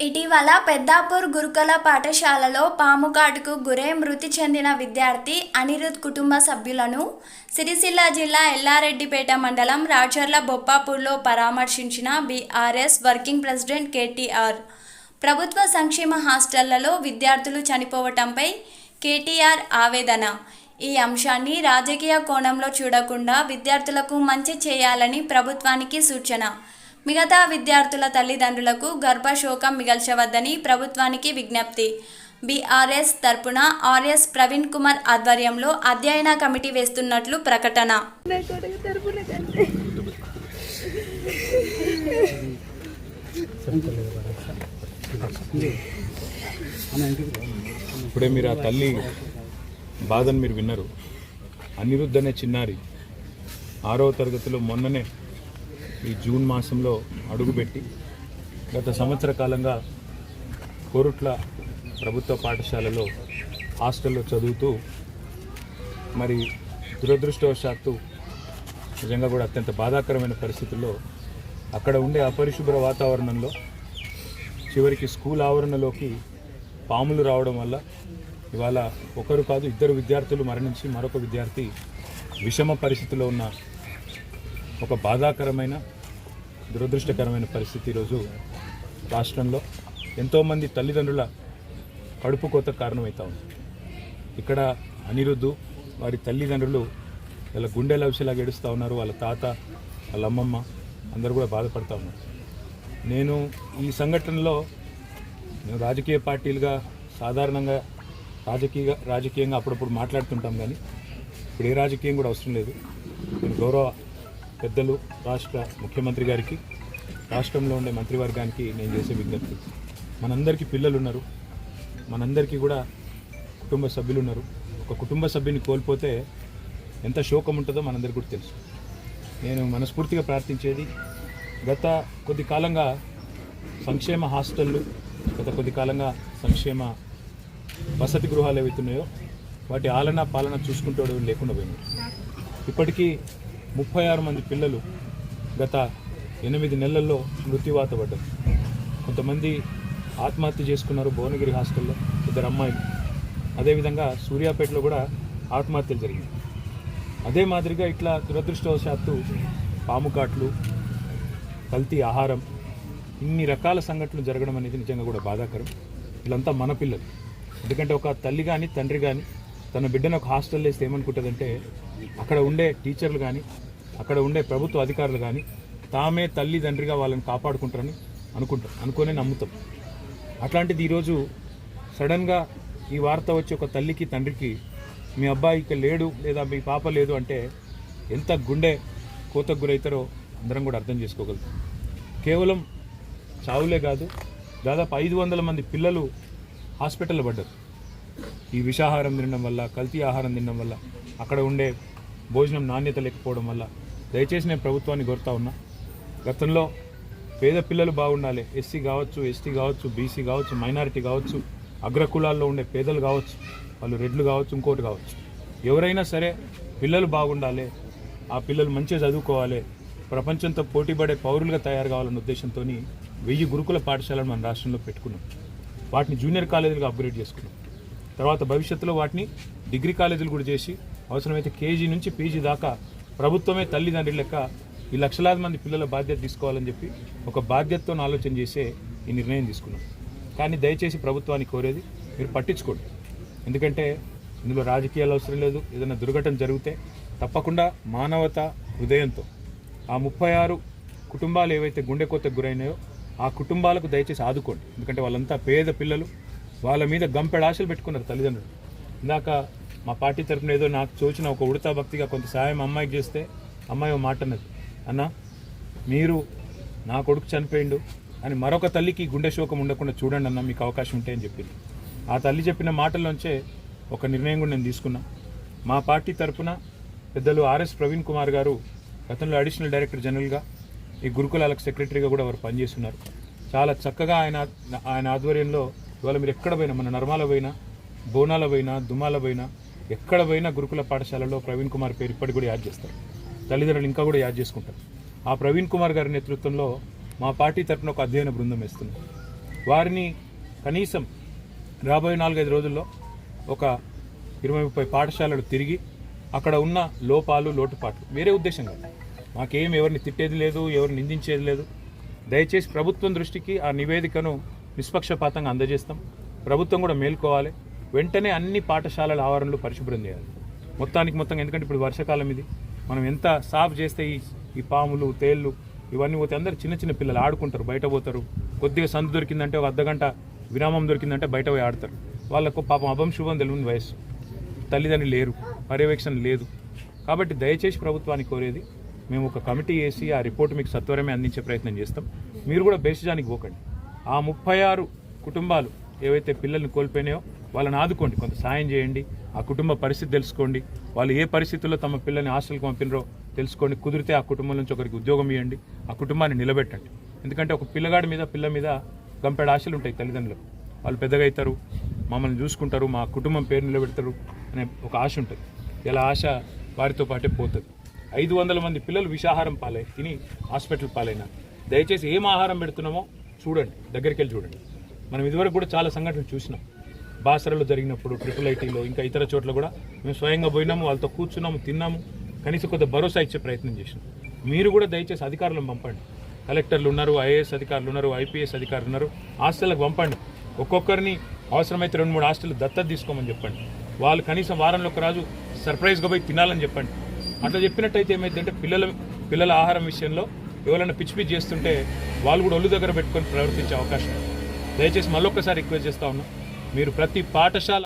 ఇటీవల పెద్దాపూర్ గురుకుల పాఠశాలలో పాము కాటుకు గురై మృతి చెందిన విద్యార్థి అనిరుద్ కుటుంబ సభ్యులను సిరిసిల్ల జిల్లా ఎల్లారెడ్డిపేట మండలం రాచర్ల బొప్పాపూర్లో పరామర్శించిన బీఆర్ఎస్ వర్కింగ్ ప్రెసిడెంట్ కేటీఆర్. ప్రభుత్వ సంక్షేమ హాస్టళ్ళలో విద్యార్థులు చనిపోవటంపై కేటీఆర్ ఆవేదన. ఈ అంశాన్ని రాజకీయ కోణంలో చూడకుండా విద్యార్థులకు మంచి చేయాలని ప్రభుత్వానికి సూచన. మిగతా విద్యార్థుల తల్లిదండ్రులకు గర్భశోకం మిగల్చవద్దని ప్రభుత్వానికి విజ్ఞప్తి. బీఆర్ఎస్ తరపున ఆర్ఎస్ ప్రవీణ్ కుమార్ ఆధ్వర్యంలో అధ్యయన కమిటీ వేస్తున్నట్లు ప్రకటన. ఇప్పుడే మీరు ఆ తల్లి బాధను మీరు విన్నారు. అనిరుద్ధ్ అనే చిన్నారి. ఆరవ తరగతిలో మొన్ననే ఈ జూన్ మాసంలో అడుగుపెట్టి గత సంవత్సర కాలంగా కోరుట్ల ప్రభుత్వ పాఠశాలలో హాస్టల్లో చదువుతూ మరి దురదృష్టవశాత్తు నిజంగా కూడా అత్యంత బాధాకరమైన పరిస్థితుల్లో అక్కడ ఉండే అపరిశుభ్ర వాతావరణంలో చివరికి స్కూల్ ఆవరణలోకి పాములు రావడం వల్ల ఇవాళ ఒకరు కాదు ఇద్దరు విద్యార్థులు మరణించి మరొక విద్యార్థి విషమ పరిస్థితిలో ఉన్న ఒక బాధాకరమైన దురదృష్టకరమైన పరిస్థితి ఈరోజు రాష్ట్రంలో. ఎంతోమంది తల్లిదండ్రుల కడుపు కోత కారణమవుతా ఉంది. ఇక్కడ అనిరుద్ధు వారి తల్లిదండ్రులు వాళ్ళ గుండెల విషయాలాగా ఏడుస్తూ ఉన్నారు. వాళ్ళ తాత వాళ్ళ అమ్మమ్మ అందరూ కూడా బాధపడతా ఉన్నారు. నేను ఈ సంఘటనలో రాజకీయ పార్టీలుగా సాధారణంగా రాజకీయ రాజకీయంగా అప్పుడప్పుడు మాట్లాడుతుంటాం కానీ ఇప్పుడు ఏ రాజకీయం కూడా అవసరం లేదు. నేను గౌరవ పెద్దలు రాష్ట్ర ముఖ్యమంత్రి గారికి రాష్ట్రంలో ఉండే మంత్రివర్గానికి నేను చేసే విజ్ఞప్తి. మనందరికీ పిల్లలు ఉన్నారు. మనందరికీ కూడా కుటుంబ సభ్యులు ఉన్నారు. ఒక కుటుంబ సభ్యుని కోల్పోతే ఎంత శోకం ఉంటుందో మనందరికీ కూడా తెలుసు. నేను మనస్ఫూర్తిగా ప్రార్థించేది గత కొద్ది కాలంగా సంక్షేమ హాస్టళ్ళు గత కొద్ది కాలంగా సంక్షేమ వసతి గృహాలు ఏవైతున్నాయో వాటి ఆలన పాలన చూసుకుంటూ లేకుండా పోయింది ఇప్పటికీ ముప్పై ఆరు మంది పిల్లలు గత ఎనిమిది నెలల్లో మృత్యువాత పడ్డారు. కొంతమంది ఆత్మహత్య చేసుకున్నారు భువనగిరి హాస్టల్లో ఇద్దరు అమ్మాయిలు. అదేవిధంగా సూర్యాపేటలో కూడా ఆత్మహత్యలు జరిగింది అదే మాదిరిగా ఇట్లా దురదృష్టవశాత్తు పాము కాట్లు కల్తీ ఆహారం ఇన్ని రకాల సంఘటనలు జరగడం అనేది నిజంగా కూడా బాధాకరం. వీళ్ళంతా మన పిల్లలు. ఎందుకంటే ఒక తల్లి కానీ తండ్రి కానీ తన బిడ్డను ఒక హాస్టల్లో వేస్తే ఏమనుకుంటుందంటే అక్కడ ఉండే టీచర్లు కానీ అక్కడ ఉండే ప్రభుత్వ అధికారులు కానీ తామే తల్లి తండ్రిగా వాళ్ళని కాపాడుకుంటారని అనుకుంటాం అనుకునే నమ్ముతాం. అట్లాంటిది ఈరోజు సడన్గా ఈ వార్త వచ్చి ఒక తల్లికి తండ్రికి మీ అబ్బాయి ఇక లేడు లేదా మీ పాప లేదు అంటే ఎంత గుండె కోతకు గురవుతారో అందరం కూడా అర్థం చేసుకోగలుగుతాం. కేవలం చావులే కాదు దాదాపు ఐదు వందల మంది పిల్లలు హాస్పిటల్లో పడ్డారు. ఈ విషాహారం తినడం వల్ల కల్తీ ఆహారం తినడం వల్ల అక్కడ ఉండే భోజనం నాణ్యత లేకపోవడం వల్ల దయచేసి నేను ప్రభుత్వాన్ని కోరుతా ఉన్నా. గతంలో పేద పిల్లలు బాగుండాలి. ఎస్సీ కావచ్చు ఎస్టీ కావచ్చు బీసీ కావచ్చు మైనారిటీ కావచ్చు అగ్రకులాల్లో ఉండే పేదలు కావచ్చు వాళ్ళు రెడ్లు కావచ్చు ఇంకోటి కావచ్చు. ఎవరైనా సరే పిల్లలు బాగుండాలి ఆ పిల్లలు మంచిగా చదువుకోవాలి ప్రపంచంతో పోటీపడే పౌరులుగా తయారు కావాలన్న ఉద్దేశంతో వెయ్యి గురుకుల పాఠశాలను మన రాష్ట్రంలో పెట్టుకున్నాం. వాటిని జూనియర్ కాలేజీలుగా అప్గ్రేడ్ చేసుకున్నాం. తర్వాత భవిష్యత్తులో వాటిని డిగ్రీ కాలేజీలు కూడా చేసి అవసరమైతే కేజీ నుంచి పీజీ దాకా ప్రభుత్వమే తల్లిదండ్రుల లెక్క ఈ లక్షలాది మంది పిల్లల బాధ్యత తీసుకోవాలని చెప్పి ఒక బాధ్యతతో ఆలోచన చేసే ఈ నిర్ణయం తీసుకున్నాం. కానీ దయచేసి ప్రభుత్వాన్ని కోరేది మీరు పట్టించుకోండి. ఎందుకంటే ఇందులో రాజకీయాలు అవసరం లేదు. ఏదైనా దుర్ఘటన జరిగితే తప్పకుండా మానవత హృదయంతో ఆ ముప్పై ఆరు కుటుంబాలు ఏవైతే గుండె కోతకు గురైనాయో ఆ కుటుంబాలకు దయచేసి ఆదుకోండి. ఎందుకంటే వాళ్ళంతా పేద పిల్లలు. వాళ్ళ మీద గంపెడ ఆశలు పెట్టుకున్నారు తల్లిదండ్రులు. ఇందాక మా పార్టీ తరఫున ఏదో నాకు చూచిన ఒక ఉడతా భక్తిగా కొంత సాయం అమ్మాయికి చేస్తే అమ్మాయి మాట అన్నది. అన్న మీరు నా కొడుకు చనిపోయిండు అని మరొక తల్లికి గుండె శోకం ఉండకుండా చూడండి అన్న మీకు అవకాశం ఉంటే అని చెప్పింది. ఆ తల్లి చెప్పిన మాటల్లోంచే ఒక నిర్ణయం కూడా నేను తీసుకున్నా. మా పార్టీ తరఫున పెద్దలు ఆర్ఎస్ ప్రవీణ్ కుమార్ గారు గతంలో అడిషనల్ డైరెక్టర్ జనరల్గా ఈ గురుకులాలకు సెక్రటరీగా కూడా వారు పనిచేస్తున్నారు. చాలా చక్కగా ఆయన ఆయన ఆధ్వర్యంలో ఇవాళ మీరు ఎక్కడ పోయినా మన నర్మాల పోయినా బోనాల పోయినా దుమాల పోయినా ఎక్కడ పోయినా గురుకుల పాఠశాలలో ప్రవీణ్ కుమార్ పేరు ఇప్పటికి కూడా యాడ్ చేస్తారు. తల్లిదండ్రులు ఇంకా కూడా యాద్ చేసుకుంటారు. ఆ ప్రవీణ్ కుమార్ గారి నేతృత్వంలో మా పార్టీ తరపున ఒక అధ్యయన బృందం వేస్తున్నాం వారిని కనీసం రాబోయే నాలుగైదు రోజుల్లో ఒక ఇరవై ముప్పై పాఠశాలలు తిరిగి అక్కడ ఉన్న లోపాలు లోటుపాట్లు. వేరే ఉద్దేశం కాదు. మాకేం ఎవరిని తిట్టేది లేదు ఎవరిని నిందించేది లేదు. దయచేసి ప్రభుత్వం దృష్టికి ఆ నివేదికను నిష్పక్షపాతంగా అందజేస్తాం. ప్రభుత్వం కూడా మేల్కోవాలి. వెంటనే అన్ని పాఠశాలల ఆవరణలు పరిశుభ్రం చేయాలి. మొత్తానికి మొత్తం ఎందుకంటే ఇప్పుడు వర్షాకాలం ఇది. మనం ఎంత సాఫ్ చేస్తే ఈ ఈ పాములు తేళ్ళు ఇవన్నీ పోతే అందరు చిన్న చిన్న పిల్లలు ఆడుకుంటారు బయట పోతారు. కొద్దిగా సందు దొరికిందంటే ఒక అర్ధగంట విరామం దొరికిందంటే బయట పోయి ఆడతారు. వాళ్ళకు పాపం అభం శుభం తెలియని వయస్సు. తల్లిదండ్రులు లేరు. పర్యవేక్షణ లేదు. కాబట్టి దయచేసి ప్రభుత్వాన్ని కోరేది మేము ఒక కమిటీ వేసి ఆ రిపోర్ట్ మీకు సత్వరమే అందించే ప్రయత్నం చేస్తాం. మీరు కూడా బేసిజానికి పోకండి. ఆ ముప్పై ఆరు కుటుంబాలు ఏవైతే పిల్లల్ని కోల్పోయినాయో వాళ్ళని ఆదుకోండి. కొంత సాయం చేయండి. ఆ కుటుంబ పరిస్థితి తెలుసుకోండి. వాళ్ళు ఏ పరిస్థితుల్లో తమ పిల్లల్ని హాస్టల్కి పంపినరో తెలుసుకోండి. కుదిరితే ఆ కుటుంబం నుంచి ఒకరికి ఉద్యోగం ఇవ్వండి. ఆ కుటుంబాన్ని నిలబెట్టండి. ఎందుకంటే ఒక పిల్లగాడి మీద పిల్ల మీద గంపెడు ఆశలు ఉంటాయి తల్లిదండ్రులకు. వాళ్ళు పెద్దగా అవుతారు మమ్మల్ని చూసుకుంటారు మా కుటుంబం పేరు నిలబెడతారు అనే ఒక ఆశ ఉంటుంది. ఇలా ఆశ వారితో పాటే పోతుంది. ఐదు వందల మంది పిల్లలు విషాహారం పాలై తిని హాస్పిటల్ పాలైనా. దయచేసి ఏం ఆహారం పెడుతున్నామో చూడండి దగ్గరికి వెళ్ళి చూడండి. మనం ఇదివరకు కూడా చాలా సంఘటనలు చూసినాం. బాసరలో జరిగినప్పుడు ట్రిపుల్ ఐటీలో ఇంకా ఇతర చోట్ల కూడా మేము స్వయంగా పోయినాము వాళ్ళతో కూర్చున్నాము తిన్నాము కనీసం కొంత భరోసా ఇచ్చే ప్రయత్నం చేసినాం. మీరు కూడా దయచేసి అధికారులను పంపండి. కలెక్టర్లు ఉన్నారు ఐఏఎస్ అధికారులు ఉన్నారు ఐపీఎస్ అధికారులు ఉన్నారు హాస్టల్కి పంపండి. ఒక్కొక్కరిని అవసరమైతే రెండు మూడు హాస్టల్ దత్తత తీసుకోమని చెప్పండి. వాళ్ళు కనీసం వారంలో ఒక సర్ప్రైజ్గా పోయి తినాలని చెప్పండి. అట్లా చెప్పినట్టయితే ఏమైందంటే పిల్లల పిల్లల ఆహారం విషయంలో ఎవరైనా పిచ్చి పిచ్చి చేస్తుంటే వాళ్ళు కూడా ఒళ్ళు దగ్గర పెట్టుకొని ప్రవర్తించే అవకాశం. దయచేసి మళ్ళొక్కసారి రిక్వెస్ట్ చేస్తా ఉన్నాం మీరు ప్రతి పాఠశాల